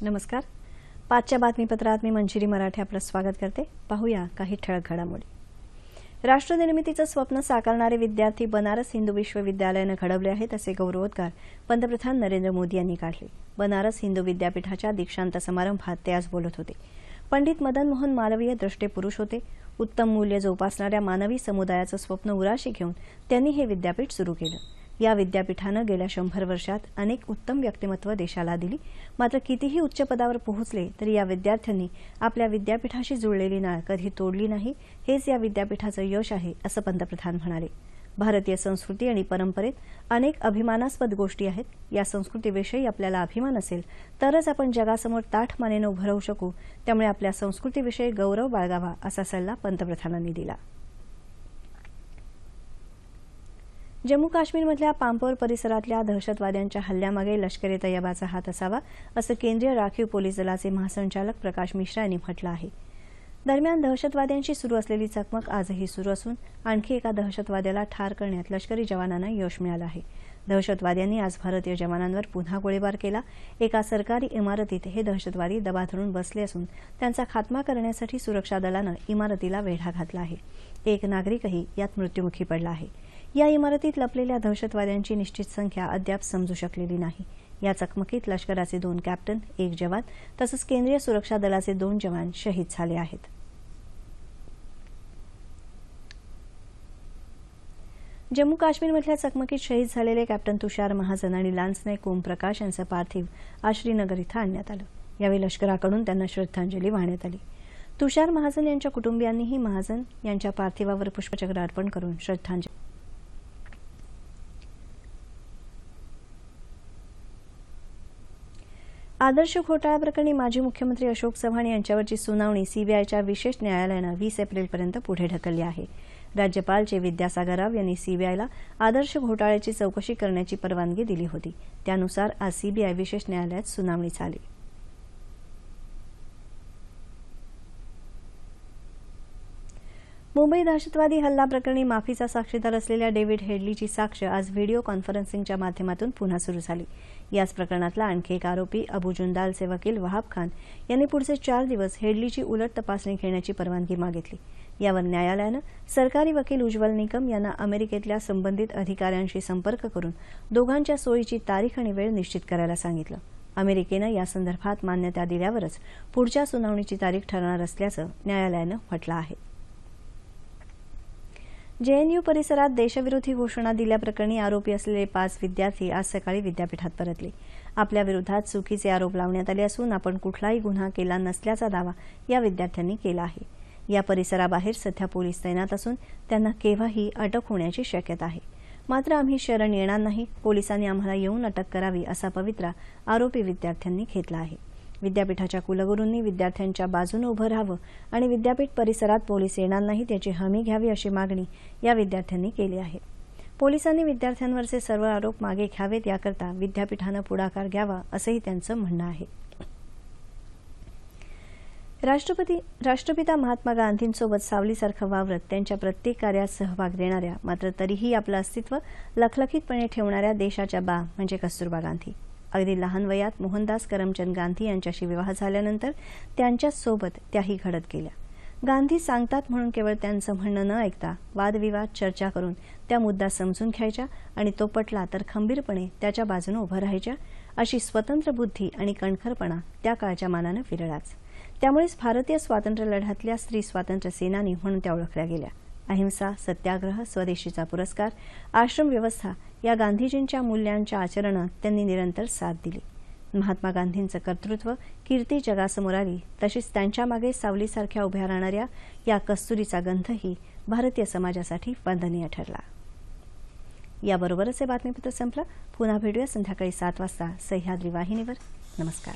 नमस्कार. पाचच्या बातमीपत्रात मी मंजिरी मराठे आपलं स्वागत करते. पाहूया काही ठळक घडामोडी. राष्ट्रनिर्मितीचं स्वप्न साकारणारे विद्यार्थी बनारस हिंदू विश्वविद्यालयानं घडवले आहेत असे गौरवोद्गार पंतप्रधान नरेंद्र मोदी यांनी काढले. बनारस हिंदू विद्यापीठाच्या दीक्षांत समारंभात ते आज बोलत होते. पंडित मदन मोहन मालवीय द्रष्टे पुरुष होते. उत्तम मूल्य जोपासणाऱ्या मानवी समुदायाचं स्वप्न उराशी घेऊन त्यांनी हे विद्यापीठ सुरू केलं. या विद्यापीठानं गेल्या शंभर वर्षात अनेक उत्तम व्यक्तिमत्व देशाला दिली. मात्र कितीही उच्च पदावर पोहोचले तरी या विद्यार्थ्यांनी आपल्या विद्यापीठाशी जुळलेली नाळ कधी तोडली नाही हेच या विद्यापीठाचं यश आहे असं पंतप्रधान म्हणाले. भारतीय संस्कृती आणि परंपरेत अनेक अभिमानास्पद गोष्टी आहेत. या संस्कृतीविषयी आपल्याला अभिमान असेल तरच आपण जगासमोर ताठ मानेनं उभं राहू शकू. त्यामुळे आपल्या संस्कृतीविषयी गौरव बाळगावा असा सल्ला पंतप्रधानांनी दिला. जम्मू काश्मीरमधल्या पांपोर परिसरातल्या दहशतवाद्यांच्या हल्ल्यामागे लष्कर ए तय्यबाचा हात असावा असं केंद्रीय राखीव पोलीस दलाचे महासंचालक प्रकाश मिश्रा यांनी म्हटलं आहे. दरम्यान दहशतवाद्यांशी सुरू असलेली चकमक आजही सुरू असून आणखी एका दहशतवाद्याला ठार करण्यात लष्करी जवानांना यश मिळालं आहे. दहशतवाद्यांनी आज भारतीय जवानांवर पुन्हा गोळीबार केला. एका सरकारी इमारतीत हे दहशतवादी दबा धरून बसले असून त्यांचा खात्मा करण्यासाठी सुरक्षा दलानं इमारतीला वेढा घातला आहे. एक नागरिकही यात मृत्युमुखी पडला आहे. या इमारतीत लपलेल्या दहशतवाद्यांची निश्चित संख्या अद्याप समजू शकलेली नाही. या चकमकीत लष्कराचे दोन कॅप्टन एक जवान तसंच केंद्रीय सुरक्षा दलाचे दोन जवान शहीद झाले आहेत. जम्मू काश्मीरमधल्या चकमकीत शहीद झालेले कॅप्टन तुषार महाजन आणि लान्स नाईक ओमप्रकाश यांचं पार्थिव आज श्रीनगर इथं आणण्यात आलं. यावेळी लष्कराकडून त्यांना श्रद्धांजली वाहण्यात आली. तुषार महाजन यांच्या कुटुंबियांनीही महाजन यांच्या पार्थिवावर पुष्पचक्र अर्पण करून श्रद्धांजली आदर्श घोटाळ्याप्रकरणी माजी मुख्यमंत्री अशोक चव्हाण यांच्यावरची सुनावणी सीबीआयच्या विशेष न्यायालयानं वीस एप्रिलपर्यंत पुढे ढकलली आहे. राज्यपाल चे विद्यासागर राव यांनी सीबीआयला आदर्श घोटाळ्याची चौकशी करण्याची परवानगी दिली होती. त्यानुसार आज सीबीआय विशेष न्यायालयात सुनावणी झाली. मुंबई दहशतवादी हल्ला प्रकरणी माफीचा साक्षीदार असलेल्या डेव्हिड हेडलीची साक्ष आज व्हिडिओ कॉन्फरन्सिंगच्या माध्यमातून पुन्हा सुरू झाली. याच प्रकरणातला आणखी एक आरोपी अबू जुंदालचे वकील वहाब खान यांनी पुढचे चार दिवस हेडलीची उलट तपासणी घेण्याची परवानगी मागितली. यावर न्यायालयानं सरकारी वकील उज्ज्वल निकम यांना अमेरिकेतल्या संबंधित अधिकाऱ्यांशी संपर्क करून दोघांच्या सोयीची तारीख आणि वेळ निश्चित करायला सांगितलं. अमेरिकेनं यासंदर्भात मान्यता दिल्यावरच पुढच्या सुनावणीची तारीख ठरणार असल्याचं न्यायालयानं म्हटलं आहे. जेएनयू परिसरात देशविरोधी घोषणा दिल्याप्रकरणी आरोपी असलेले पाच विद्यार्थी आज सकाळी विद्यापीठात परतले. आपल्या विरोधात चुकीचे आरोप लावण्यात आले असून आपण कुठलाही गुन्हा केला नसल्याचा दावा या विद्यार्थ्यांनी केला आहे. या परिसराबाहेर सध्या पोलीस तैनात असून त्यांना केव्हाही अटक होण्याची शक्यता आहे. मात्र आम्ही शरण येणार नाही. पोलिसांनी आम्हाला येऊन अटक करावी असा पवित्रा आरोपी विद्यार्थ्यांनी घेतला आहे. विद्यापीठाच्या कुलगुरूंनी विद्यार्थ्यांच्या बाजूने उभं राहावं आणि विद्यापीठ परिसरात पोलीस येणार नाहीत याची हमी घ्यावी अशी मागणी या विद्यार्थ्यांनी केली आहे. पोलिसांनी विद्यार्थ्यांवरचे सर्व आरोप मागे घ्यावेत याकरता विद्यापीठानं पुढाकार घ्यावा असंही त्यांचं म्हणणं आहे. राष्ट्रपती राष्ट्रपिता महात्मा गांधींसोबत सावलीसारखं वावरत त्यांच्या प्रत्येक कार्यात सहभाग देणाऱ्या मात्र तरीही आपलं अस्तित्व लखलखीतपणे ठेवणाऱ्या देशाच्या बा म्हणजे कस्तुरबा गांधी. अगदी लहान वयात मोहनदास करमचंद गांधी यांच्याशी विवाह झाल्यानंतर त्यांच्याच सोबत त्याही घडत गेल्या. गांधी सांगतात म्हणून केवळ त्यांचं म्हणणं न ऐकता वादविवाद चर्चा करून त्या मुद्दा समजून घ्यायच्या आणि तो पटला तर खंबीरपणे त्याच्या बाजूने उभं राहायच्या अशी स्वतंत्र बुद्धी आणि कणखरपणा त्या काळच्या मानानं विरळाच. त्यामुळेच भारतीय स्वातंत्र्य लढ्यातल्या स्त्री स्वातंत्र्य सेनानी म्हणून त्या ओळखल्या गेल्या. अहिंसा सत्याग्रह स्वदेशीचा पुरस्कार आश्रम व्यवस्था या गांधीजींच्या मूल्यांच्या आचरणात त्यांनी निरंतर साथ दिली. महात्मा गांधींचं कर्तृत्व कीर्ती जगासमोर आली तशीच त्यांच्या मागे सावलीसारख्या उभ्या राहणाऱ्या या कस्तुरीचा गंधही भारतीय समाजासाठी वंदनीय ठरला. याबरोबरच हे बातमीपत्र संपलं. पुन्हा भेटूया संध्याकाळी सात वाजता सह्याद्री वाहिनीवर. नमस्कार.